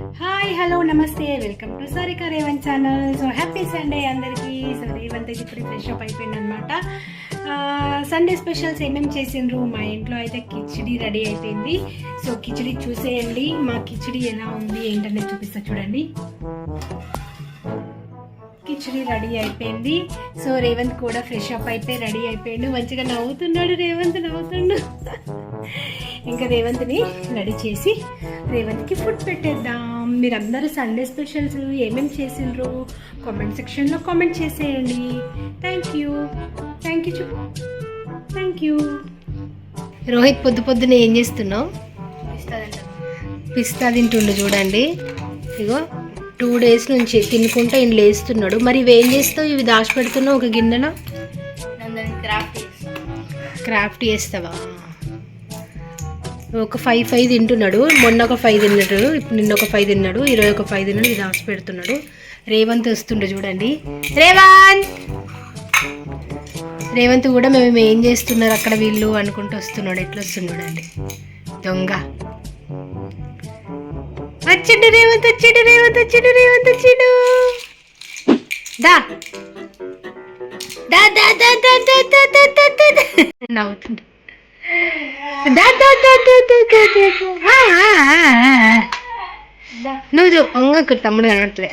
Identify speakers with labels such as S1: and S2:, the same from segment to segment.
S1: Hi hello నమస్తే. Welcome to Sarika Revanth channel so happy Sunday అందరికీ. So Revanth అయితే ఇప్పుడు ఫ్రెష్ అప్ అయిపోయింది అనమాట సండే స్పెషల్స్ ఏమేమి చేసిండ్రు? మా ఇంట్లో అయితే కిచిడి రెడీ అయిపోయింది. సో కిచిడి చూసేయండి. మా కిచిడి ఎలా ఉంది ఏంటనేది చూపిస్తా చూడండి. కిచిడి రెడీ అయిపోయింది. సో రేవంత్ కూడా ఫ్రెష్ అప్ అయితే రెడీ అయిపోయాడు. మంచిగా నవ్వుతున్నాడు రేవంత్ నవ్వుతుండు. ఇంకా రేవంత్ని రెడీ చేసి రేవంత్కి ఫుడ్ పెట్టేద్దాం. మీరందరూ సండే స్పెషల్స్ ఏమేమి చేసిండ్రు? కామెంట్ సెక్షన్లో కామెంట్ చేసేయండి. Thank you thank you thank you Rohit పొద్దు పొద్దున ఏం చేస్తున్నావు? పిస్తా తింటుండు చూడండి. ఇగో టూ డేస్ నుంచి తినుకుంటా ఈయన లేస్తున్నాడు. మరి ఇవేం చేస్తావు? ఇవి దాచిపెడుతున్నావు ఒక గిన్నెన క్రాఫ్ట్ చేస్తావా? ఒక ఫైవ్ ఫైవ్ తింటున్నాడు. మొన్న ఒక ఫైవ్ తిన్నాడు. ఇప్పుడు నిన్న ఒక ఫైవ్ తిన్నాడు. ఈరోజు ఒక ఫైవ్ తిన్నాడు. ఇది ఆశ పెడుతున్నాడు. రేవంత్ వస్తుండే చూడండి. రేవంత్! రేవంత్ కూడా మేము ఏం చేస్తున్నారు అక్కడ వీళ్ళు అనుకుంటూ వస్తున్నాడు. ఎట్లా వస్తున్నాడు అండి? దొంగ. వచ్చిండు రేవంత్ వచ్చిండు రేవంత్ వచ్చిండు రేవంత్ వచ్చిండు. దా. దా దా దా దా దా దా దా దా దా దా. నవ్వుతుండు. నువ్వు చూ తమ్ముడు కనట్లే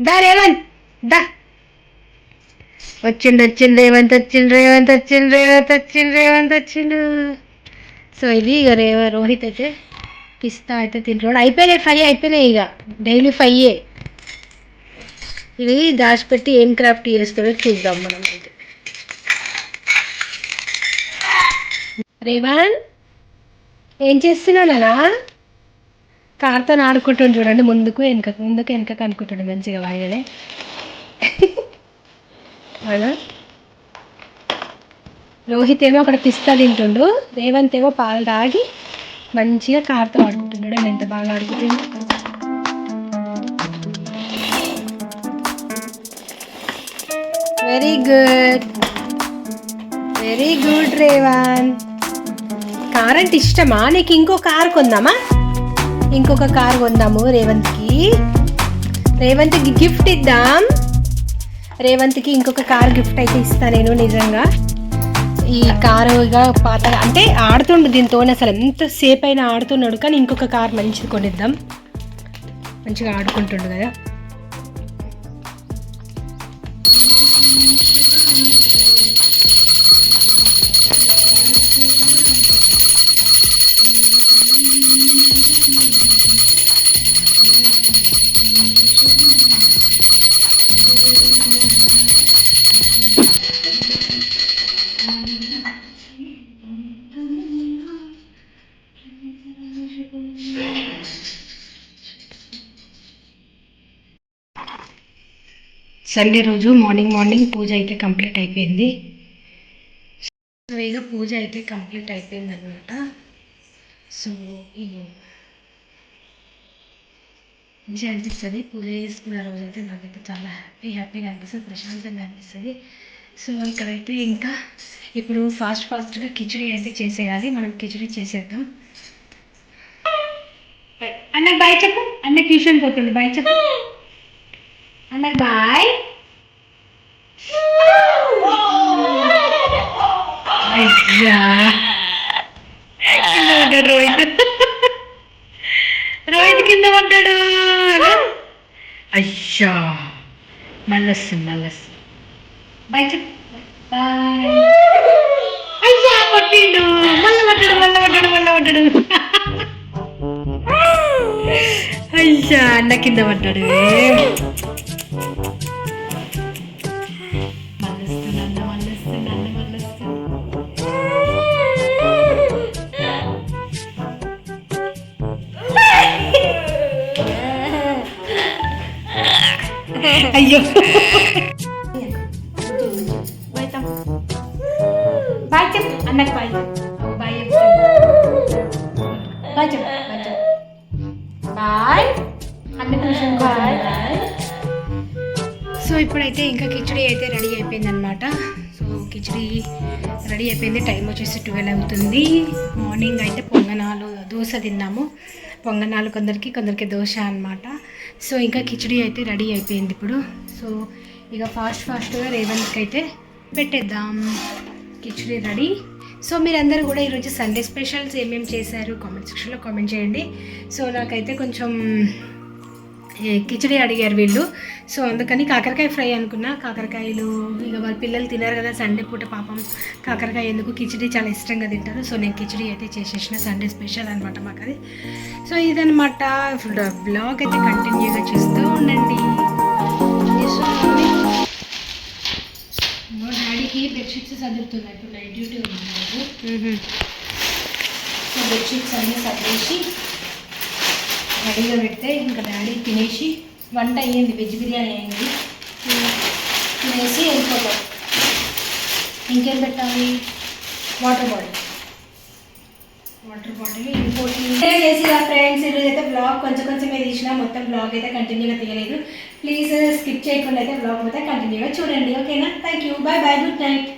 S1: దా రేవంత్ దా వచ్చిండు వచ్చిండు రేవంత్ వచ్చిండు రేవంత్ వచ్చిండు రేవంత్ వచ్చిండు రేవంత్ వచ్చిండు సో ఇది ఇక రేవ రోహిత్ అయితే పిస్తా అయితే తింటున్నాడు. అయిపోయినాయి ఫైవ్ అయిపోయినాయి ఇక డైలీ ఫైవ్ ఇది దాచిపెట్టి ఏం క్రాఫ్ట్ చేస్తాడో చూద్దాం మనం అయితే రేవాన్ ఏం చేస్తున్నానా కార్తో ఆడుకుంటుండు చూడండి ముందుకు వెనక ముందుకు వెనక అనుకుంటాడు మంచిగా వాయనే అవునా? రోహిత్ ఏమో అక్కడ పిస్తా తింటుండు రేవంత్ ఏమో పాలు తాగి మంచిగా కార్తో ఆడుకుంటున్నాడు ఎంత బాగా ఆడుకుంటుంది very good very good Revan. Car అంటే ఇష్టమా? నీకు ఇంకో కార్ కొందామా? ఇంకొక కార్ కొందాము రేవంత్కి. రేవంత్కి గిఫ్ట్ ఇద్దాం. రేవంత్కి ఇంకొక కార్ గిఫ్ట్ అయితే ఇస్తా నేను నిజంగా. ఈ కారు పాత అంటే ఆడుతుండు దీంతో అసలు ఎంతసేపు అయినా ఆడుతున్నాడు కానీ ఇంకొక కార్ మంచిది కొనిద్దాం. మంచిగా ఆడుకుంటుండు కదా. సండే రోజు మార్నింగ్ మార్నింగ్ పూజ అయితే కంప్లీట్ అయిపోయింది. సో ఇక పూజ అయితే కంప్లీట్ అయిపోయింది అనమాట సో మంచిగా అనిపిస్తుంది. పూజ చేసుకున్న రోజు అయితే నాకైతే చాలా హ్యాపీ హ్యాపీగా అనిపిస్తుంది ప్రశాంతంగా అనిపిస్తుంది. సో ఇక్కడైతే ఇంకా ఇప్పుడు ఫాస్ట్ ఫాస్ట్గా కిచడీ అయితే చేసేయాలి. మనం కిచడీ చేసేద్దాం. అన్న బాయ్ చెప్పు. అన్న ట్యూషన్ పోతుంది. బాయ్ చెప్పు. అన్న బాయ్. అయ్యా. కింద రోహిత్. రోహిత్ కింద పడ్డాడు. అయ్యా. మళ్ళీ వస్తుంది బాయ్ చెప్పు. బాయ్. అయ్యా పట్టిండు. మళ్ళీ పడ్డాడు మళ్ళీ పడ్డాడు మళ్ళీ పడ్డాడు. అయ్యా అన్న కింద పడ్డాడు. అయ్యో. బాయ్ చెప్పు అన్నకు బాయ్ బాయ్ బాయ్ చెప్పు బాయ్ సో ఇప్పుడైతే ఇంకా కిచడీ అయితే రెడీ అయిపోయింది అనమాట సో కిచడీ రెడీ అయిపోయింది. టైం వచ్చేసి ట్వెల్వ్ అవుతుంది. మార్నింగ్ అయితే పొంగనాలు దోశ తిన్నాము. పొంగనాలు కొందరికి కొందరికి దోశ అన్నమాట. సో ఇంకా కిచడీ అయితే రెడీ అయిపోయింది ఇప్పుడు. సో ఇక ఫాస్ట్ ఫాస్ట్గా రేవంత్కి అయితే పెట్టేద్దాం. కిచడీ రెడీ. సో మీరందరూ కూడా ఈరోజు సండే స్పెషల్స్ ఏమేమి చేశారు కామెంట్ సెక్షన్లో కామెంట్ చేయండి. సో నాకైతే కొంచెం కిచడీ అడిగారు వీళ్ళు. సో అందుకని కాకరకాయ ఫ్రై అనుకున్నా. కాకరకాయలు ఇక వాళ్ళ పిల్లలు తినరు కదా సండే పూట పాపం కాకరకాయ ఎందుకు? కిచడీ చాలా ఇష్టంగా తింటారు. సో నేను కిచడీ అయితే చేసేసిన సండే స్పెషల్ అనమాట మాకు అది సో ఇదనమాట బ్లాగ్ అయితే కంటిన్యూగా చూస్తూ ఉండండి. మా డాడీకి బెడ్షీట్స్ చదువుతున్నాయి ఇప్పుడు నైట్ డ్యూటీ ఉంది సో బెడ్షీట్స్ అన్నీ సర్దేసి రెడీగా పెడితే ఇంకా డాడీ తినేసి వంట అయ్యింది వెజ్ బిర్యానీ అయింది తినేసి వెళ్ళిపోతాం. ఇంకేం పెట్టాలి? Water bottle. Water bottle. ఇంకోటి చేసి ఫ్రెండ్స్ ఈరోజు అయితే బ్లాగ్ కొంచెం కొంచెమే తీసిన మొత్తం బ్లాగ్ అయితే కంటిన్యూగా తీయలేదు. ప్లీజ్ స్కిప్ చేయకుండా అయితే బ్లాగ్ అయితే కంటిన్యూగా చూడండి ఓకేనా? Thank you bye bye good night